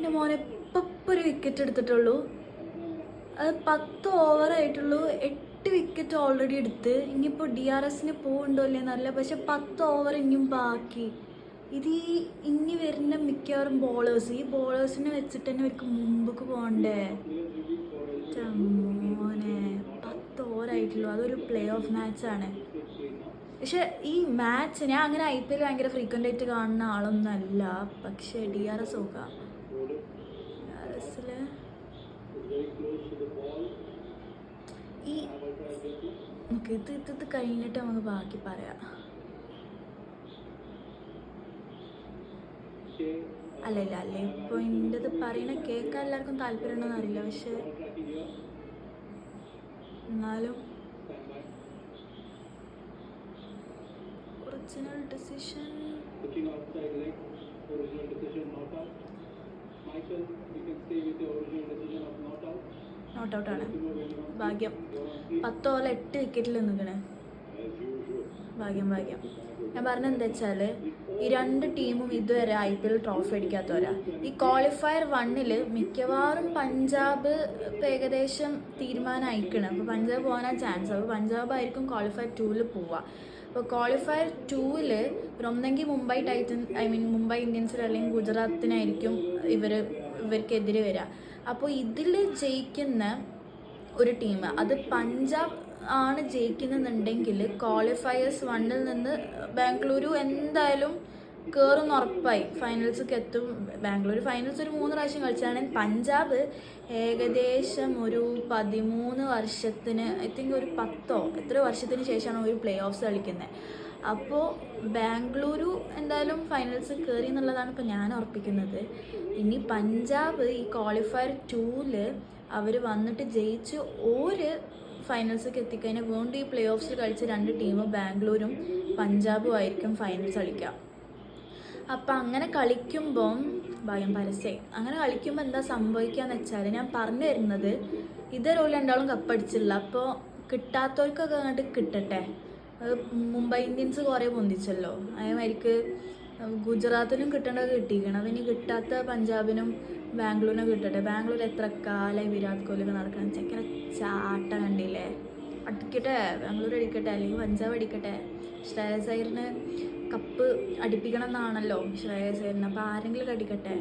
എന്റെ മോനെ ഇപ്പം ഒരു വിക്കറ്റ് എടുത്തിട്ടുള്ളൂ. അത് പത്ത് ഓവറായിട്ടുള്ളൂ എട്ട് വിക്കറ്റ് ഓൾറെഡി എടുത്ത്. ഇനിയിപ്പോൾ ഡി ആർ എസിന് പോകുന്നുണ്ടോ അല്ലേ എന്നറിയില്ല പക്ഷെ പത്ത് ഓവർ ഇനിയും ബാക്കി. ഇത് ഈ ഇനി വരുന്ന മിക്കവാറും ബോളേഴ്സ് ഈ ബോളേഴ്സിനെ വെച്ചിട്ട് തന്നെ അവർക്ക് മുമ്പക്ക് പോകണ്ടേ? മോനെ പത്ത് ഓവർ ആയിട്ടുള്ളൂ. അതൊരു പ്ലേ ഓഫ് മാച്ചാണ് പക്ഷെ ഈ മാച്ച് ഞാൻ അങ്ങനെ ഐ പി എൽ ഭയങ്കര ഫ്രീക്വന്റ് ആയിട്ട് കാണുന്ന ആളൊന്നല്ല പക്ഷേ ഡി ആർ എസ് നോക്കാം ഡി ആർ എസിൽ ഈ നമുക്ക് ഇത് ഇത് കഴിഞ്ഞിട്ട് നമുക്ക് ബാക്കി പറയാം. അല്ല ഇല്ല അല്ല ഇപ്പോൾ എന്റെ ഇത് പറയണ കേൾക്കാൻ എല്ലാവർക്കും താല്പര്യം ഉണ്ടോന്ന് അറിയില്ല പക്ഷെ എന്നാലും ഒറിജിനൽ ഡിസിഷൻ നോട്ട് ആണ് ഭാഗ്യം. പത്തോല എട്ട് വിക്കറ്റിൽ നിൽക്കണേ. ഭാഗ്യം ഭാഗ്യം. ഞാൻ പറഞ്ഞത് എന്താ വെച്ചാൽ ഈ രണ്ട് ടീമും ഇതുവരെ ഐ പി എൽ ട്രോഫി അടിക്കാത്തവരാ. ഈ ക്വാളിഫയർ വണ്ണിൽ മിക്കവാറും പഞ്ചാബ് ഇപ്പം ഏകദേശം തീരുമാനമായിക്കണം. അപ്പോൾ പഞ്ചാബ് പോകാനാണ് ചാൻസ് അപ്പോൾ പഞ്ചാബ് ആയിരിക്കും ക്വാളിഫയർ ടൂവിൽ പോവുക അപ്പോൾ ക്വാളിഫയർ ടൂവിൽ ഒന്നെങ്കിൽ Mumbai Titan I mean Mumbai ഇന്ത്യൻസിൽ അല്ലെങ്കിൽ ഗുജറാത്തിനായിരിക്കും ഇവർ ഇവർക്കെതിരെ വരിക അപ്പോൾ ഇതിൽ ജയിക്കുന്ന ഒരു ടീം അത് പഞ്ചാബ് ആണ് ജയിക്കുന്നുണ്ടെങ്കിൽ ക്വാളിഫയേഴ്സ് വണ്ണിൽ നിന്ന് ബാംഗ്ലൂരു എന്തായാലും കയറും ഉറപ്പായി. ഫൈനൽസൊക്കെ എത്തും. ബാംഗ്ലൂർ ഫൈനൽസ് ഒരു മൂന്ന് പ്രാവശ്യം കളിച്ചാണ് പഞ്ചാബ് ഏകദേശം ഒരു പതിമൂന്ന് വർഷത്തിന് ഐ തിങ്ക് ഒരു പത്തോ എത്ര വർഷത്തിന് ശേഷമാണ് ഒരു പ്ലേ ഓഫ്സ് കളിക്കുന്നത് അപ്പോൾ ബാംഗ്ലൂരു എന്തായാലും ഫൈനൽസ് കയറി എന്നുള്ളതാണ് ഇപ്പോൾ ഞാൻ ഉറപ്പിക്കുന്നത്. ഇനി പഞ്ചാബ് ഈ ക്വാളിഫയർ ടൂവിൽ അവർ വന്നിട്ട് ജയിച്ച് ഒരു ഫൈനൽസൊക്കെ എത്തിക്കഴിഞ്ഞാൽ വീണ്ടും ഈ പ്ലേ ഓഫ്സിൽ കളിച്ച രണ്ട് ടീമും ബാംഗ്ലൂരും പഞ്ചാബും ആയിരിക്കും ഫൈനൽസ് കളിക്കുക അപ്പം അങ്ങനെ കളിക്കുമ്പം ഭയം പരസ്യം അങ്ങനെ കളിക്കുമ്പോൾ എന്താ സംഭവിക്കുകയെന്ന് വെച്ചാൽ ഞാൻ പറഞ്ഞു വരുന്നത് ഇതൊരു രണ്ടാളും കപ്പടിച്ചില്ല അപ്പോൾ കിട്ടാത്തവർക്കൊക്കെ അങ്ങോട്ട് കിട്ടട്ടെ. അത് മുംബൈ ഇന്ത്യൻസ് കുറേ പൊന്തിച്ചല്ലോ. അതേമാതിരിക്ക് ഗുജറാത്തിനും കിട്ടേണ്ടത് കിട്ടിയിരിക്കണം. അപ്പം ഇനി കിട്ടാത്ത പഞ്ചാബിനും ബാംഗ്ലൂരിനും കിട്ടട്ടെ. ബാംഗ്ലൂർ എത്ര കാലം വിരാട് കോഹ്ലിയൊക്കെ നടക്കാൻ ചെക്കനെ ചാട്ട കണ്ടില്ലേ? അടിക്കട്ടെ ബാംഗ്ലൂർ അടിക്കട്ടെ അല്ലെങ്കിൽ പഞ്ചാബ് അടിക്കട്ടെ. ശ്രേയസ് അയ്യറിന് കപ്പ് അടിപ്പിക്കണം എന്നാണല്ലോ. ശ്രേയസ് അയ്യറിന് അപ്പോൾ ആരെങ്കിലും അടിക്കട്ടെ?